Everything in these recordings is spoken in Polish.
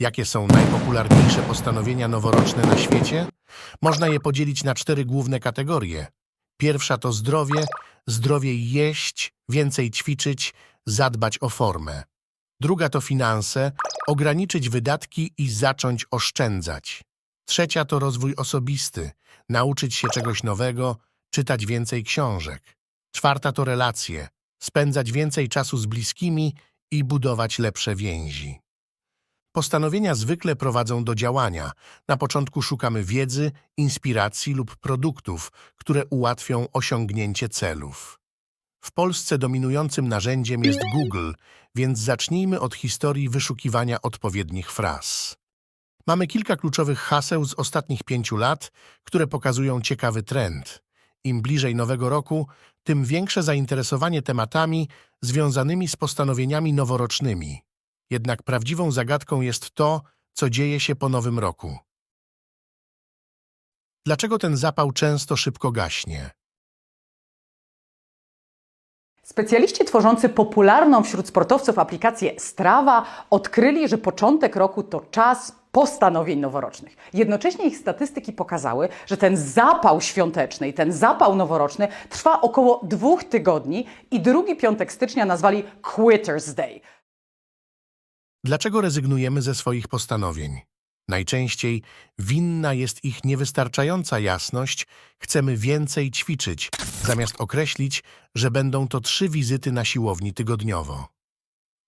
Jakie są najpopularniejsze postanowienia noworoczne na świecie? Można je podzielić na cztery główne kategorie. Pierwsza to zdrowie, zdrowiej jeść, więcej ćwiczyć, zadbać o formę. Druga to finanse, ograniczyć wydatki i zacząć oszczędzać. Trzecia to rozwój osobisty, nauczyć się czegoś nowego, czytać więcej książek. Czwarta to relacje, spędzać więcej czasu z bliskimi i budować lepsze więzi. Postanowienia zwykle prowadzą do działania. Na początku szukamy wiedzy, inspiracji lub produktów, które ułatwią osiągnięcie celów. W Polsce dominującym narzędziem jest Google, więc zacznijmy od historii wyszukiwania odpowiednich fraz. Mamy kilka kluczowych haseł z ostatnich pięciu lat, które pokazują ciekawy trend. Im bliżej nowego roku, tym większe zainteresowanie tematami związanymi z postanowieniami noworocznymi. Jednak prawdziwą zagadką jest to, co dzieje się po nowym roku. Dlaczego ten zapał często szybko gaśnie? Specjaliści tworzący popularną wśród sportowców aplikację Strava odkryli, że początek roku to czas postanowień noworocznych. Jednocześnie ich statystyki pokazały, że ten zapał świąteczny i ten zapał noworoczny trwa około dwóch tygodni i drugi piątek stycznia nazwali Quitters Day. Dlaczego rezygnujemy ze swoich postanowień? Najczęściej winna jest ich niewystarczająca jasność, chcemy więcej ćwiczyć, zamiast określić, że będą to trzy wizyty na siłowni tygodniowo.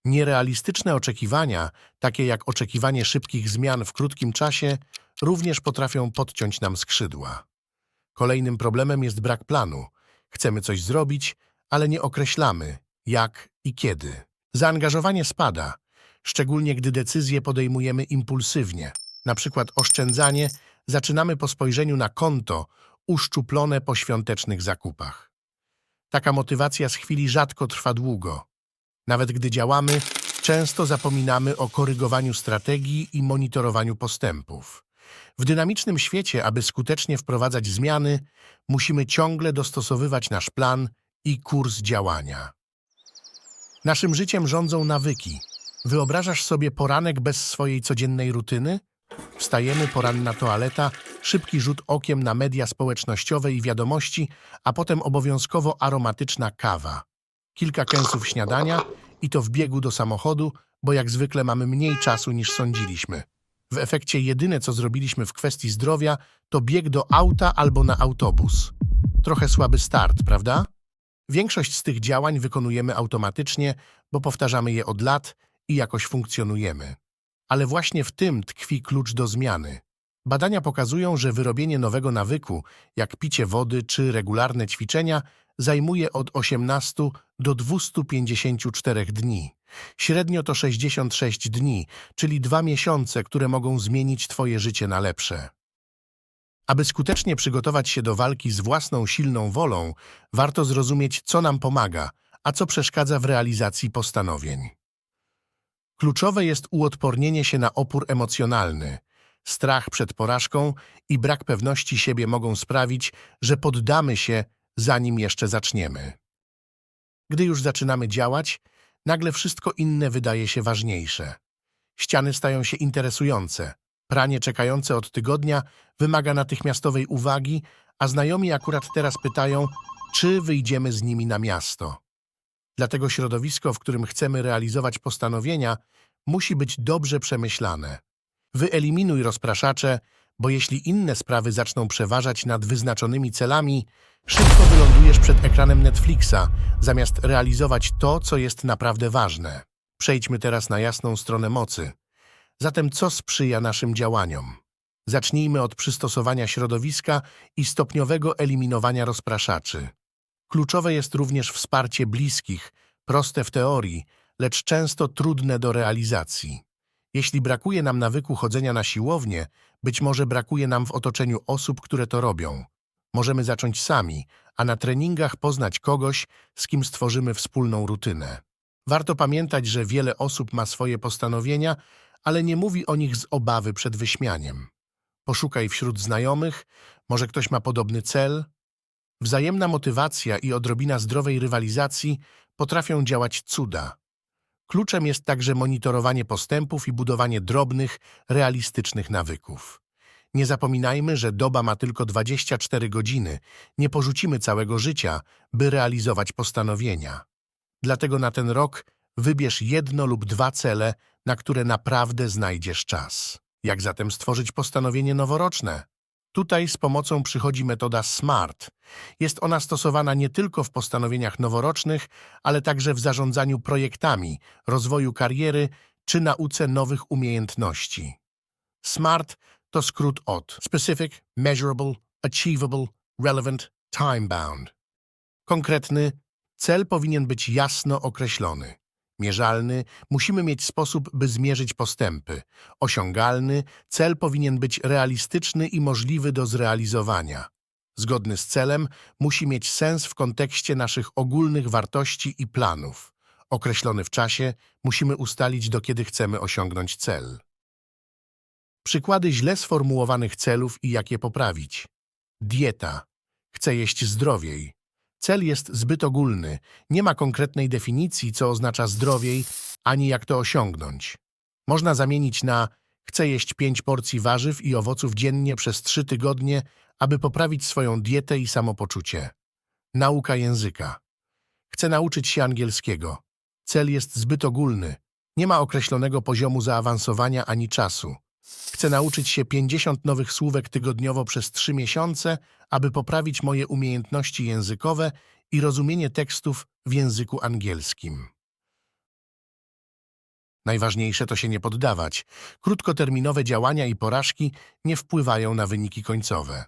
Nierealistyczne oczekiwania, takie jak oczekiwanie szybkich zmian w krótkim czasie, również potrafią podciąć nam skrzydła. Kolejnym problemem jest brak planu. Chcemy coś zrobić, ale nie określamy, jak i kiedy. Zaangażowanie spada, szczególnie gdy decyzje podejmujemy impulsywnie. Na przykład oszczędzanie zaczynamy po spojrzeniu na konto uszczuplone po świątecznych zakupach. Taka motywacja z chwili rzadko trwa długo. Nawet gdy działamy, często zapominamy o korygowaniu strategii i monitorowaniu postępów. W dynamicznym świecie, aby skutecznie wprowadzać zmiany, musimy ciągle dostosowywać nasz plan i kurs działania. Naszym życiem rządzą nawyki. Wyobrażasz sobie poranek bez swojej codziennej rutyny? Wstajemy, poranna toaleta, szybki rzut okiem na media społecznościowe i wiadomości, a potem obowiązkowo aromatyczna kawa. Kilka kęsów śniadania i to w biegu do samochodu, bo jak zwykle mamy mniej czasu niż sądziliśmy. W efekcie jedyne, co zrobiliśmy w kwestii zdrowia, to bieg do auta albo na autobus. Trochę słaby start, prawda? Większość z tych działań wykonujemy automatycznie, bo powtarzamy je od lat i jakoś funkcjonujemy. Ale właśnie w tym tkwi klucz do zmiany. Badania pokazują, że wyrobienie nowego nawyku, jak picie wody czy regularne ćwiczenia, zajmuje od 18 do 254 dni. Średnio to 66 dni, czyli dwa miesiące, które mogą zmienić Twoje życie na lepsze. Aby skutecznie przygotować się do walki z własną silną wolą, warto zrozumieć, co nam pomaga, a co przeszkadza w realizacji postanowień. Kluczowe jest uodpornienie się na opór emocjonalny. Strach przed porażką i brak pewności siebie mogą sprawić, że poddamy się, zanim jeszcze zaczniemy. Gdy już zaczynamy działać, nagle wszystko inne wydaje się ważniejsze. Ściany stają się interesujące. Pranie czekające od tygodnia wymaga natychmiastowej uwagi, a znajomi akurat teraz pytają, czy wyjdziemy z nimi na miasto. Dlatego środowisko, w którym chcemy realizować postanowienia, musi być dobrze przemyślane. Wyeliminuj rozpraszacze, bo jeśli inne sprawy zaczną przeważać nad wyznaczonymi celami, szybko wylądujesz przed ekranem Netflixa, zamiast realizować to, co jest naprawdę ważne. Przejdźmy teraz na jasną stronę mocy. Zatem co sprzyja naszym działaniom? Zacznijmy od przystosowania środowiska i stopniowego eliminowania rozpraszaczy. Kluczowe jest również wsparcie bliskich, proste w teorii, lecz często trudne do realizacji. Jeśli brakuje nam nawyku chodzenia na siłownię, być może brakuje nam w otoczeniu osób, które to robią. Możemy zacząć sami, a na treningach poznać kogoś, z kim stworzymy wspólną rutynę. Warto pamiętać, że wiele osób ma swoje postanowienia, ale nie mówi o nich z obawy przed wyśmianiem. Poszukaj wśród znajomych, może ktoś ma podobny cel. Wzajemna motywacja i odrobina zdrowej rywalizacji potrafią działać cuda. Kluczem jest także monitorowanie postępów i budowanie drobnych, realistycznych nawyków. Nie zapominajmy, że doba ma tylko 24 godziny. Nie porzucimy całego życia, by realizować postanowienia. Dlatego na ten rok wybierz jedno lub dwa cele, na które naprawdę znajdziesz czas. Jak zatem stworzyć postanowienie noworoczne? Tutaj z pomocą przychodzi metoda SMART. Jest ona stosowana nie tylko w postanowieniach noworocznych, ale także w zarządzaniu projektami, rozwoju kariery czy nauce nowych umiejętności. SMART to skrót od Specific, Measurable, Achievable, Relevant, Time-bound. Konkretny cel powinien być jasno określony. Mierzalny, musimy mieć sposób, by zmierzyć postępy. Osiągalny, cel powinien być realistyczny i możliwy do zrealizowania. Zgodny z celem, musi mieć sens w kontekście naszych ogólnych wartości i planów. Określony w czasie, musimy ustalić, do kiedy chcemy osiągnąć cel. Przykłady źle sformułowanych celów i jak je poprawić. Dieta. Chcę jeść zdrowiej. Cel jest zbyt ogólny, nie ma konkretnej definicji, co oznacza zdrowiej, ani jak to osiągnąć. Można zamienić na chcę jeść pięć porcji warzyw i owoców dziennie przez trzy tygodnie, aby poprawić swoją dietę i samopoczucie. Nauka języka. Chcę nauczyć się angielskiego. Cel jest zbyt ogólny, nie ma określonego poziomu zaawansowania ani czasu. Chcę nauczyć się 50 nowych słówek tygodniowo przez 3 miesiące, aby poprawić moje umiejętności językowe i rozumienie tekstów w języku angielskim. Najważniejsze to się nie poddawać. Krótkoterminowe działania i porażki nie wpływają na wyniki końcowe.